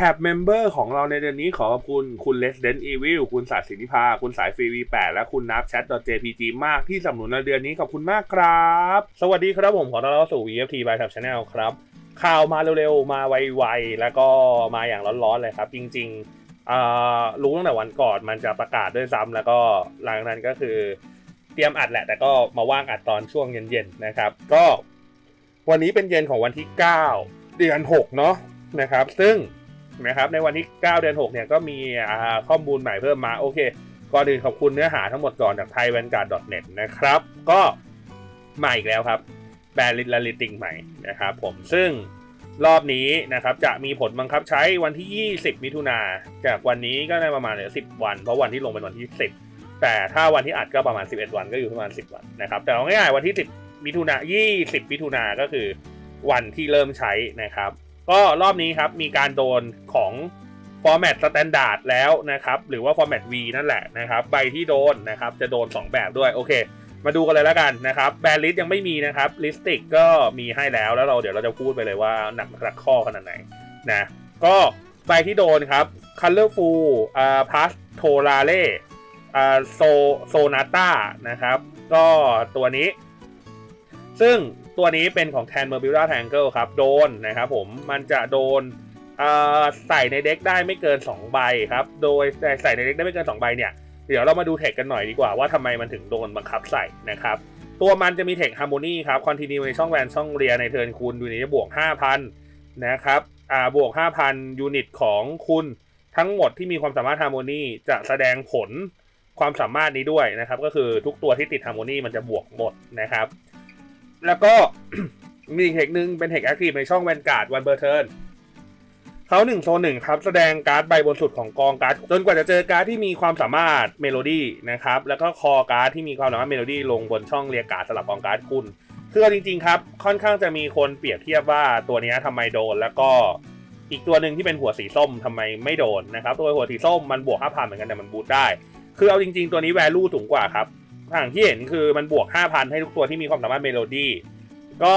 แท็บเมมเบอร์ของเราในเดือนนี้ขอขอบคุณ คุณ Resident Evil คุณศาสินิพา คุณสายฟรี V8 และคุณนับ Chat.jpg มากที่สนับสนุนในเดือนนี้ขอบคุณมากครับ สวัสดีครับผมขอต้อนรับสู่ VFT by Tab Channel ครับ ข่าวมาเร็วๆ มาไวๆ แล้วก็มาอย่างร้อนๆเลยครับ จริงๆ รู้ตั้งแต่วันก่อนมันจะประกาศด้วยซ้ำแล้วก็หลังนั้นก็คือเตรียมอัดแหละ แต่ก็มาว่างอัดตอนช่วงเย็นๆนะครับ ก็วันนี้เป็นเย็นของวันที่ 9 เดือน 6 เนาะนะครับ ซึ่ง นะครับ ในวันที่ 9 เดือน 6 เนี่ยก็มีข้อมูลใหม่เพิ่มมา โอเค ก่อนอื่นขอบคุณเนื้อหาทั้งหมดก่อนจาก thaivanguard.net นะครับ ก็มาอีกแล้วครับแบรนด์ลิลลิติงใหม่นะครับผมซึ่งรอบนี้นะครับจะมีผลบังคับใช้วันที่ 20 มิถุนาจากวันนี้ก็ได้ประมาณเหลือ10 วัน เพราะวันที่ลงเป็นวันที่ 10 แต่ถ้าวันที่อัดก็ประมาณ 11 วันก็อยู่ประมาณ 10 วันนะครับ แต่เอาง่ายๆวันที่ 10 มิถุนา20 มิถุนาก็คือวันที่เริ่มใช้นะครับ ก็รอบนี้ครับมีการโดนของฟอร์แมตสแตนดาร์ดแล้วนะครับหรือว่าฟอร์แมต V นั่นแหละนะครับใบที่โดนนะครับจะโดน 2 แบบด้วยโอเค มาดูกันเลยแล้วกันนะครับแบนลิสยังไม่มีนะครับลิสติกก็มีให้แล้วแล้วเราเดี๋ยวเราจะพูดไปเลยว่าหนักหนักข้อขนาดไหนนะก็ใบที่โดนครับ Colorful อ่า Pastorale อ่าโซโซนาต้านะครับ ก็ตัวนี้ ซึ่ง ตัวนี้เป็นของ Can m e r b u l a Tangle ครับโดนนะครับผมมันจะโดนใส่ในเด็กได้ไม่เกิน 2 ใบครับ โดยใส่ในเด็กได้ไม่เกิน 2 ใบเนี่ย เดี๋ยวเรามาดูเทคกันหน่อยดีกว่าว่าทำไมมันถึงโดนบังคับใส่นะครับ ตัวมันจะมีเทคฮาร์โมนีครับคอนติเนียในช่องแวนช่องเรียในเทิร์นคุณอยู่ในบวก 5,000 นะครับอ่าบวก 5,000 ยูนิตของคุณทั้งหมดที่มีความสามารถฮาร์โมนีจะแสดงผลความสามารถนี้ด้วยนะครับ ก็คือทุกตัวที่ติดฮาร์โมนีมันจะบวกหมดนะครับ แล้วก็มีอีกเทคหนึ่งเป็นเทคแอคทีฟในช่องแวนการ์ดวันเบอร์เทิร์นเขาหนึ่งโซนหนึ่งครับ แสดงการ์ดใบบนสุดของกองการ์ดจนกว่าจะเจอการ์ดที่มีความสามารถเมโลดี้นะครับ แล้วก็คอการ์ดที่มีความสามารถเมโลดี้ลงบนช่องเรียกการ์ดสลับกองการ์ดคุณคือเอาจริงๆครับ ค่อนข้างจะมีคนเปรียบเทียบว่าตัวนี้ยทำไมโดน แล้วก็อีกตัวหนึ่งที่เป็นหัวสีส้มทำไมไม่โดนนะครับ ตัวหัวสีส้มมันบวก5,000เหมือนกันแต่มันบูทได้ คือเอาจริง ๆ ตัวนี้ value สูงกว่าครับ อย่างที่เห็นคือมันบวก 5,000 ให้ทุกตัวที่มีความสามารถเมโลดี้ก็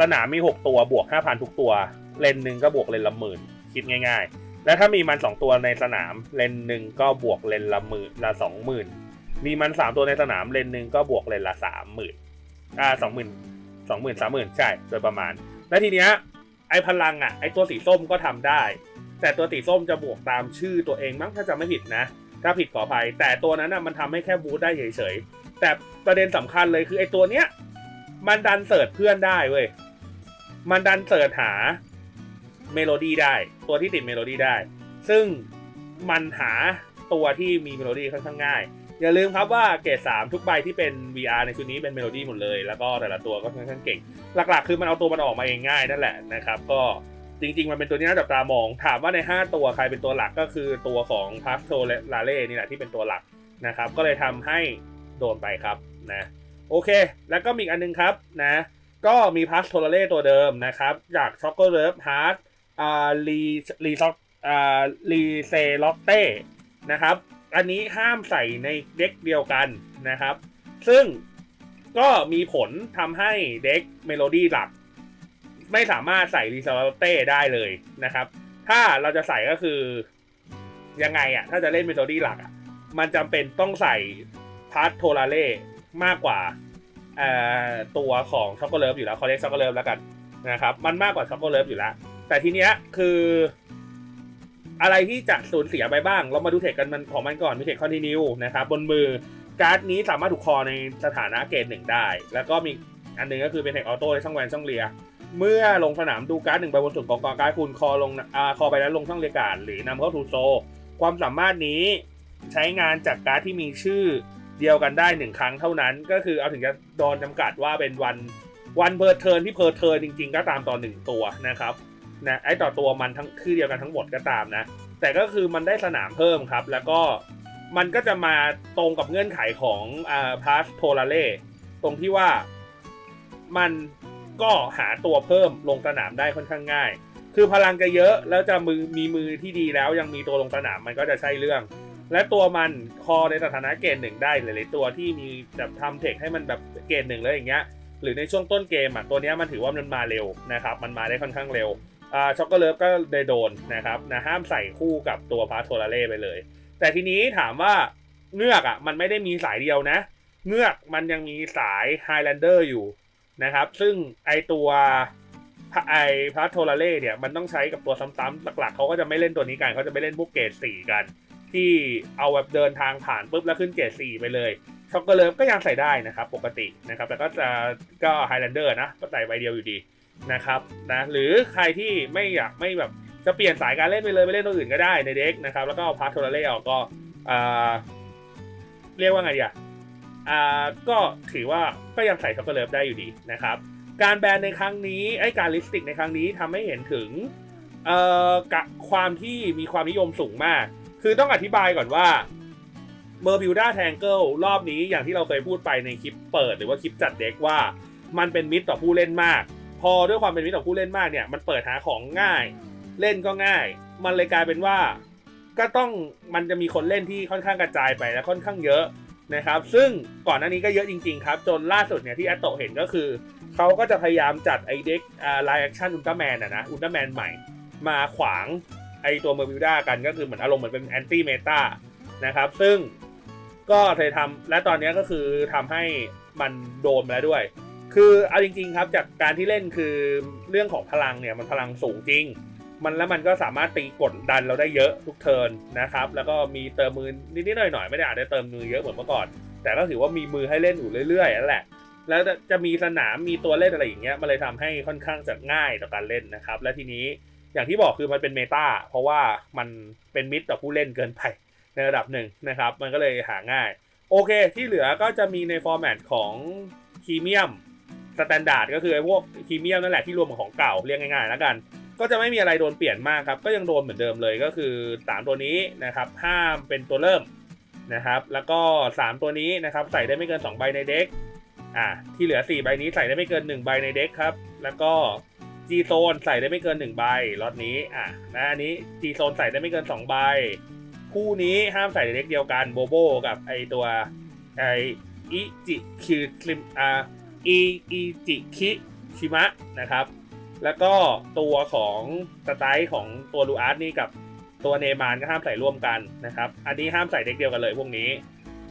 สนามมี 6 ตัวบวก 5,000 ทุกตัว เลนหนึ่งก็บวกเลนละหมื่นคิดง่าย ๆ แล้วถ้ามีมัน 2 ตัวในสนามเลนหนึ่งก็บวกเลนละหมื่นละสองหมื่นมีมัน 3 ตัวในสนามเลนหนึ่งก็บวกเลนละสามหมื่นอ่าสองหมื่นสองหมื่นสามหมื่นใช่โดยประมาณ และทีเนี้ยไอพลังอะไอตัวสีส้มก็ทำได้ แต่ตัวสีส้มจะบวกตามชื่อตัวเองมั้งถ้าจำไม่ผิดนะ ถ้าผิดขออภัยแต่ตัวนั้นน่ะมันทำให้แค่บูทได้เฉยๆ แต่ประเด็นสำคัญเลยคือไอ้ตัวเนี้ย มันดันเสิร์ชเพื่อนได้เว้ย มันดันเสิร์ชหาเมโลดี้ได้ ตัวที่ติดเมโลดี้ได้ ซึ่งมันหาตัวที่มีเมโลดี้ค่อนข้างง่าย อย่าลืมครับว่าเกรด3ทุกใบที่เป็น VR ในชุดนี้เป็นเมโลดี้หมดเลย แล้วก็แต่ละตัวก็ค่อนข้างเก่ง หลักๆ คือมันเอาตัวมันออกมาเองง่ายนั่นแหละนะครับ ก็จริง ๆ มันเป็นตัวที่น่าจับตามอง ถามว่าใน 5 ตัวใครเป็นตัวหลักก็คือตัวของพาสโตลาเล่นี่แหละที่เป็นตัวหลักนะครับ ก็เลยทำให้ โดนไปครับนะโอเค แล้วก็มีอีกอันนึงครับนะก็มีพาสโทลาเล่ตัวเดิมนะครับ จากช็อกโกเลฟฮาร์ดอ่าลีลีซ็อกอ่าลีเซล็อกเต้นะครับ อันนี้ห้ามใส่ในเด็กเดียวกันนะครับ ซึ่งก็มีผลทำให้เด็กเมโลดี้หลัก ไม่สามารถใส่รีซอร์เต้ได้เลยนะครับ ถ้าเราจะใส่ก็คือยังไงอะถ้าจะเล่นเมโลดี้หลักอะมันจำเป็นต้องใส่ พาร์ทโทลาเล่มากกว่าตัวของช็อกโกเลิฟอยู่แล้วเขาเรียกช็อกโกเลิฟแล้วกันนะครับมันมากกว่าช็อกโกเลิฟอยู่แล้ว แต่ทีเนี้ยคือ อะไรที่จะสูญเสียไปบ้าง เรามาดูเทคกันมันของมันก่อนมีเทคคอนติเนียนะครับบนมือการ์ดนี้สามารถถูกคอในสถานะเกรดหนึ่งได้ แล้วก็มีอันหนึงก็คือเป็นเทคออโต้ในช่องแวนช่องเลีย เมื่อลงสนามดูการ์ดหนึ่งใบบนสุดของกองการ์ดคุณคอลงอ่าคอไปแล้วลงช่องเรียกการ์ดหรือนำเข้าทูโซ ความสามารถนี้ใช้งานจากการ์ดที่มีชื่อ เดียวกันได้หนึ่งครั้งเท่านั้นก็คือเอาถึงจะโดนจำกัดว่าเป็นวันวันเพอร์เทิร์นที่เพอร์เทิร์นจริง ๆ ก็ตามต่อหนึ่งตัวนะครับนะไอต่อตัวมันทั้งคือเดียวกันทั้งหมดก็ตามนะ แต่ก็คือมันได้สนามเพิ่มครับ แล้วก็มันก็จะมาตรงกับเงื่อนไขของอ่าพาสโทลาเล่ตรงที่ว่ามันก็หาตัวเพิ่มลงสนามได้ค่อนข้างง่าย คือพลังจะเยอะแล้วจะมือมีมือที่ดีแล้วยังมีตัวลงสนามมันก็จะใช่เรื่อง และตัวมันคอในสถานะเกรดหนึ่งได้หลายๆตัวที่มีแบบทำเทคให้มันแบบเกรดหนึ่งเลยอย่างเงี้ยหรือในช่วงต้นเกมอะตัวนี้มันถือว่ามันมาเร็วนะครับมันมาได้ค่อนข้างเร็วอ่าช็อกโกเลิฟก็เลยโดนนะครับนะห้ามใส่คู่กับตัวพาโทลาเล่ไปเลย แต่ทีนี้ถามว่าเงือกอะมันไม่ได้มีสายเดียวนะ เงือกมันยังมีสายไฮแลนเดอร์อยู่นะครับซึ่งไอตัวไอพาโทลาเล่เนี่ยมันต้องใช้กับตัวซ้ำๆหลักๆเขาก็จะไม่เล่นตัวนี้กันเขาจะไม่เล่นพวกเกรดสี่กัน ที่เอาแบบเดินทางผ่านปุ๊บแล้วขึ้นเกรดสี่ไปเลย ช็อกโกเลิฟก็ยังใส่ได้นะครับ ปกตินะครับแล้วก็จะก็ไฮแลนเดอร์นะก็ใส่ใบเดียวอยู่ดีนะครับนะหรือใครที่ไม่อยากไม่แบบจะเปลี่ยนสายการเล่นไปเลยไปเล่นตัวอื่นก็ได้ในเด็กนะครับ แล้วก็เอาพาโทลเล่ออกก็อ่าเรียกว่าไงดีอะอ่าก็ถือว่าก็ยังใส่ช็อกโกเลิฟได้อยู่ดีนะครับ การแบนในครั้งนี้ไอ้การลิสติกในครั้งนี้ทำให้เห็นถึงเอ่อกะความที่มีความนิยมสูงมาก คือต้องอธิบายก่อนว่าเมอร์บิวดาแทงเกิลรอบนี้อย่างที่เราเคยพูดไปในคลิปเปิดหรือว่าคลิปจัดเด็กว่า มันเป็นมิตรต่อผู้เล่นมาก พอด้วยความเป็นมิตรต่อผู้เล่นมากเนี่ยมันเปิดหาของง่าย เล่นก็ง่าย มันเลยกลายเป็นว่า ก็ต้องมันจะมีคนเล่นที่ค่อนข้างกระจายไปและค่อนข้างเยอะนะครับ ซึ่งก่อนหน้านี้ก็เยอะจริงๆครับ จนล่าสุดเนี่ยที่แอตโตเห็นก็คือเขาก็จะพยายามจัดไอเด็กอ่าไลแอคชั่นอุลตร้าแมนอะนะอุลตร้าแมนใหม่มาขวาง ไอตัวเมอร์บิวด้ากันก็คือเหมือนอารมณ์เหมือนเป็นแอนตี้เมตานะครับ ซึ่งก็เคยทำและตอนนี้ก็คือทำให้มันโดนมาแล้วด้วย คือเอาจริง ๆ ครับจากการที่เล่นคือเรื่องของพลังเนี่ยมันพลังสูงจริง มันแล้วมันก็สามารถตีกดดันเราได้เยอะทุกเทิร์นนะครับ แล้วก็มีเติมมือนิดๆหน่อยๆไม่ได้อาจจะเติมมือเยอะเหมือนเมื่อก่อน แต่ก็ถือว่ามีมือให้เล่นอยู่เรื่อยๆนั่นแหละแล้วจะมีสนามมีตัวเล่นอะไรอย่างเงี้ยมันเลยทำให้ค่อนข้างจะง่ายต่อการเล่นนะครับ และทีนี้ อย่างที่บอกคือมันเป็นเมตาเพราะว่ามันเป็นมิตรต่อผู้เล่นเกินไปในระดับหนึ่งนะครับ มันก็เลยหาง่าย โอเค ที่เหลือก็จะมีในฟอร์แมตของพรีเมียมสแตนดาร์ดก็คือไอ้พวกพรีเมียมนั่นแหละที่รวมของเก่าเรียกง่ายๆแล้วกัน ก็จะไม่มีอะไรโดนเปลี่ยนมากครับ ก็ยังโดนเหมือนเดิมเลยก็คือสามตัวนี้นะครับห้ามเป็นตัวเริ่มนะครับ แล้วก็สามตัวนี้นะครับใส่ได้ไม่เกินสองใบในเด็กอ่าที่เหลือ 4 ใบนี้ใส่ได้ไม่เกิน 1 ใบในเด็กครับ แล้วก็ G โซนใส่ได้ไม่เกิน1ใบล็อตนี้อะนะอันนี้ G โซนใส่ได้ไม่เกิน2ใบคู่นี้ห้ามใส่เด็กเดียวกันโบโบกับไอตัวไออิจิคิคิมอ่าอีอีจิคิชิมะนะครับ แล้วก็ตัวของสไตล์ของตัวลูอาร์ตนี่กับตัวเนมานก็ห้ามใส่ร่วมกันนะครับ อันนี้ห้ามใส่เด็กเดียวกันเลยพวกนี้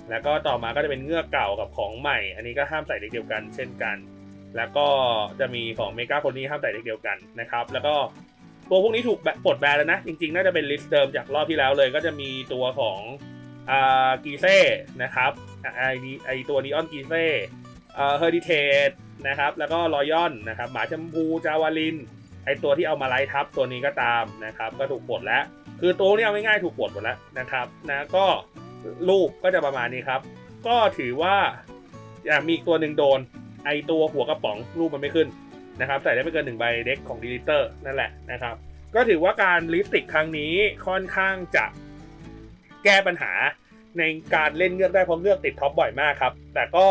แล้วก็ต่อมาก็จะเป็นเงือกเก่ากับของใหม่ อันนี้ก็ห้ามใส่เด็กเดียวกันเช่นกัน แล้วก็จะมีของเมกาคนนี้ห้ามใส่เด็กเดียวกันนะครับ แล้วก็ตัวพวกนี้ถูกบปลดแบนแล้วนะ จริงๆ น่าจะเป็นลิสต์เดิมจากรอบที่แล้วเลย ก็จะมีตัวของอ่ากีเซ่นะครับอ่าไอไอตัวนีออนกีเซ่เฮอร์ดิเทสนะครับ แล้วก็รอยอนนะครับ หมาชมพูจาวาลิน ไอตัวที่เอามาไล่ทับตัวนี้ก็ตามนะครับ ก็ถูกปลดแล้ว คือตัวนี้เอาง่ายๆถูกปลดหมดแล้วนะครับนะก็รูปก็จะประมาณนี้ครับ ก็ถือว่าอยามีอีกตัวหนึ่งโดน ไอตัวหัวกระป๋องรูปมันไม่ขึ้นนะครับใส่ได้ไม่เกินหนึ่งใบเด็กของดีลิเตอร์นั่นแหละนะครับ ก็ถือว่าการลิสติกครั้งนี้ค่อนข้างจะแก้ปัญหาในการเล่นเงือกได้เพราะเงือกติดท็อปบ่อยมากครับ แต่ก็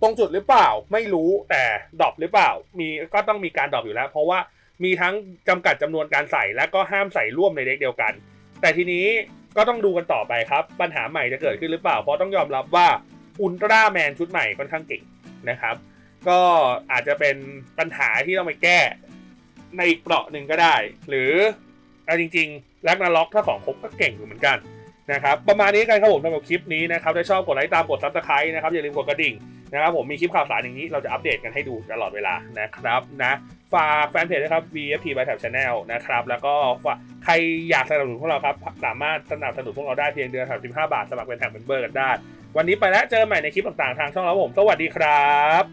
ตรงจุดหรือเปล่าไม่รู้แต่ดรอปหรือเปล่า มีก็ต้องมีการดรอปอยู่แล้ว เพราะว่ามีทั้งจำกัดจำนวนการใส่และก็ห้ามใส่ร่วมในเด็กเดียวกัน แต่ทีนี้ก็ต้องดูกันต่อไปครับ ปัญหาใหม่จะเกิดขึ้นหรือเปล่า เพราะต้องยอมรับว่าอุลตร้าแมนชุดใหม่ค่อนข้างเก่งนะครับ ก็อาจจะเป็นปัญหาที่ต้องไปแก้ในอีกเปราะหนึ่งก็ได้ หรือเอาจริงๆแลกนาล็อกถ้าของครบก็เก่งอยู่เหมือนกันนะครับประมาณนี้กันครับผมสำหรับคลิปนี้นะครับถ้าชอบกดไลค์ตามกดซับสไครต์นะครับอย่าลืมกดกระดิ่งนะครับผมมีคลิปข่าวสารอย่างนี้เราจะอัปเดตกันให้ดูตลอดเวลานะครับนะฝากแฟนเพจนะครับ VFT by Tab Channel นะครับแล้วก็ฝากใครอยากสนับสนุนพวกเราครับสามารถสนับสนุนพวกเราได้เพียงเดือน35บาทสมัครเป็นแท็กเมมเบอร์กันได้ วันนี้ไปแล้วเจอกันใหม่ในคลิปต่างๆทางช่องเราผม สวัสดีครับ